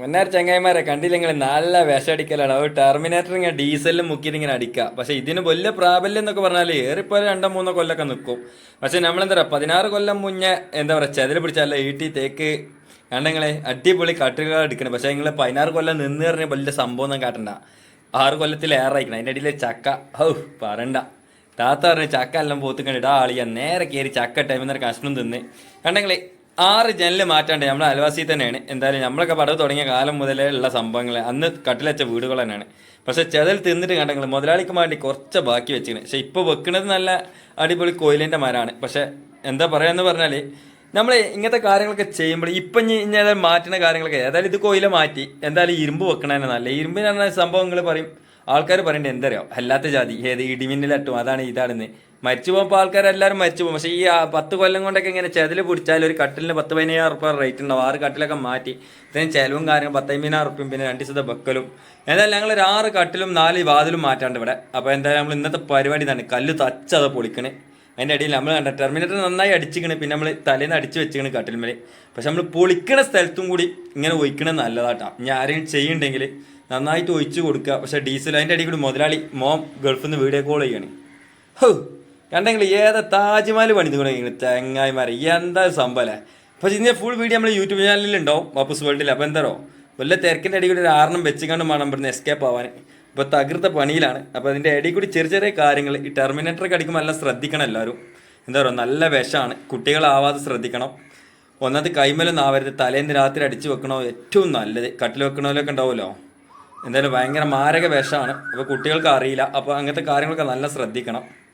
മുന്നാർ ചങ്ങായിമാരെ കണ്ടില്ലെങ്കിൽ നല്ല വിഷടിക്കലാണ് അവർ ടെർമിനേറ്റർ ഇങ്ങനെ ഡീസലിൽ മുക്കിയിട്ട് ഇങ്ങനെ അടിക്കുക. പക്ഷെ ഇതിന് വലിയ പ്രാബല്യം എന്നൊക്കെ പറഞ്ഞാൽ ഏറിപ്പോ രണ്ടോ മൂന്നോ കൊല്ലമൊക്കെ നിൽക്കും പക്ഷെ നമ്മളെന്താ പറയുക പതിനാറ് കൊല്ലം മുന്നേ എന്താ പറയുക ചെതിൽ പിടിച്ചല്ല ഈട്ടി തേക്ക് കണ്ടെങ്കിലേ അടിപൊളി കട്ടുകൾ എടുക്കണം. പക്ഷെ നിങ്ങൾ പതിനാറ് കൊല്ലം നിന്ന് പറഞ്ഞ വലിയ സംഭവം ഒന്നും കാട്ടണ്ട. ആറ് കൊല്ലത്തിൽ ഏറായിക്കണം അതിന്റെ ഇടയിൽ ചക്ക. ഹൗ പറണ്ട താത്ത പറഞ്ഞ ചക്ക എല്ലാം പോത്ത് കണ്ടിട്ട് ആ ആളിയാ. നേരെ കയറി ചക്ക ടൈമിൽ നിന്ന് കഷ്ണം തിന്ന്. കണ്ടെങ്കിലേ ആറ് ജനൽ മാറ്റാണ്ട് നമ്മൾ അയൽവാസി തന്നെയാണ്. എന്തായാലും നമ്മളൊക്കെ പടവ് തുടങ്ങിയ കാലം മുതലേ ഉള്ള സംഭവങ്ങൾ അന്ന് കട്ടിലച്ച വീടുകൾ തന്നെയാണ്. പക്ഷെ ചെതൽ തിന്നിട്ട് കണ്ടെങ്കിൽ മുതലാളിക്ക് വേണ്ടി കുറച്ച് ബാക്കി വെച്ചിരുന്നു പക്ഷെ ഇപ്പോൾ വെക്കുന്നത് നല്ല അടിപൊളി കോയിലിന്റെ മരമാണ്. പക്ഷെ എന്താ പറയാന്ന് പറഞ്ഞാൽ നമ്മൾ ഇങ്ങനത്തെ കാര്യങ്ങളൊക്കെ ചെയ്യുമ്പോൾ ഇപ്പം ഇനി ഏതായാലും മാറ്റുന്ന കാര്യങ്ങളൊക്കെ ഏതായാലും ഇത് കോയില മാറ്റി എന്തായാലും ഇരുമ്പ് വെക്കണതന്നെ നല്ല ഇരുമ്പിന് പറഞ്ഞ സംഭവങ്ങൾ പറയും. ആൾക്കാർ പറയേണ്ടത് എന്തറിയാം? അല്ലാത്ത ജാതി. ഏത് ഇടിമിന്നലട്ടും. അതാണ് ഇതാണെന്ന്. മരിച്ചു പോകുമ്പോൾ ആൾക്കാരെല്ലാവരും മരിച്ചു പോകും. പക്ഷേ ഈ പത്ത് കൊല്ലം കൊണ്ടൊക്കെ ഇങ്ങനെ ചെതിൽ പിടിച്ചാൽ ഒരു കട്ടിലിന് പത്ത് പതിനയ്യായിരം റുപ്യ റേറ്റ് ഉണ്ടാവും. ആറ് കട്ടിലൊക്കെ മാറ്റി ഇത്രയും ചിലവും കാര്യം പത്തമ്പതിനായിരം റുപ്യം പിന്നെ രണ്ട് ദിവസത്തെ ബക്കലും എന്തായാലും ഞങ്ങൾ ഒരു ആറ് കട്ടിലും നാല് വാതിലും മാറ്റാണ്ട് ഇവിടെ. അപ്പോൾ എന്തായാലും നമ്മൾ ഇന്നത്തെ പരിപാടി തന്നെ കല്ല് തച്ചത് പൊളിക്കണേ. അതിന്റെ ഇടയിൽ നമ്മൾ കണ്ട ടെർമിനേറ്റർ നന്നായി അടിച്ചിക്കണ്. പിന്നെ നമ്മൾ തലേന്ന് അടിച്ച് വെച്ചിക്കണ് കട്ടിൽമേൽ പക്ഷെ നമ്മൾ പൊളിക്കണ സ്ഥലത്തും കൂടി ഇങ്ങനെ ഒഴിക്കണത് നല്ലതാട്ടാ. ഇനി ആരെയും ചെയ്യുന്നുണ്ടെങ്കിൽ നന്നായിട്ട് ഒഴിച്ചു കൊടുക്കുക. പക്ഷേ ഡീസൽ അതിന്റെ ഇടയിൽ കൂടി മുതലാളി മോം ഗൾഫിൽ നിന്ന് വീഡിയോ കോൾ ചെയ്യണേ. ഹോ. കണ്ടെങ്കിൽ ഏതാ താജ്മഹൽ പണിത് തുടങ്ങി ചങ്ങായിമാരെ. എന്താ സംഭവം അപ്പോൾ ഇതിന്റെ ഫുൾ വീഡിയോ നമ്മൾ യൂട്യൂബ് ചാനലിൽ ഉണ്ടാവും വാപ്പസ് വേൾഡിൽ അപ്പോൾ എന്താറോ വല്ല തിരക്കിന്റെ അടി കൂടി ഒരു ആറെണ്ണം വെച്ചുകൊണ്ട് വേണം ഇവിടുന്ന് എസ്കേപ്പ് ആവാൻ. ഇപ്പോൾ തകർത്ത പണിയിലാണ്. അപ്പോൾ അതിന്റെ ഇടയിൽ കൂടി ചെറിയ ചെറിയ കാര്യങ്ങൾ ഈ ടെർമിനേറ്ററൊക്കെ അടിക്കുമ്പോൾ എല്ലാം ശ്രദ്ധിക്കണം എല്ലാവരും. എന്താ പറയുക നല്ല വിഷമാണ്. കുട്ടികളാവാതെ ശ്രദ്ധിക്കണം. ഒന്നത് കൈമലൊന്നും ആവരുത്. തലേന്ന് രാത്രി അടിച്ചു വെക്കണോ? ഏറ്റവും നല്ലത്. കട്ടിൽ വെക്കണോലൊക്കെ ഉണ്ടാവുമല്ലോ. എന്തായാലും ഭയങ്കര മാരക വിഷമാണ്. അപ്പോൾ കുട്ടികൾക്ക് അറിയില്ല. അപ്പോൾ അങ്ങനത്തെ കാര്യങ്ങളൊക്കെ നല്ല ശ്രദ്ധിക്കണം.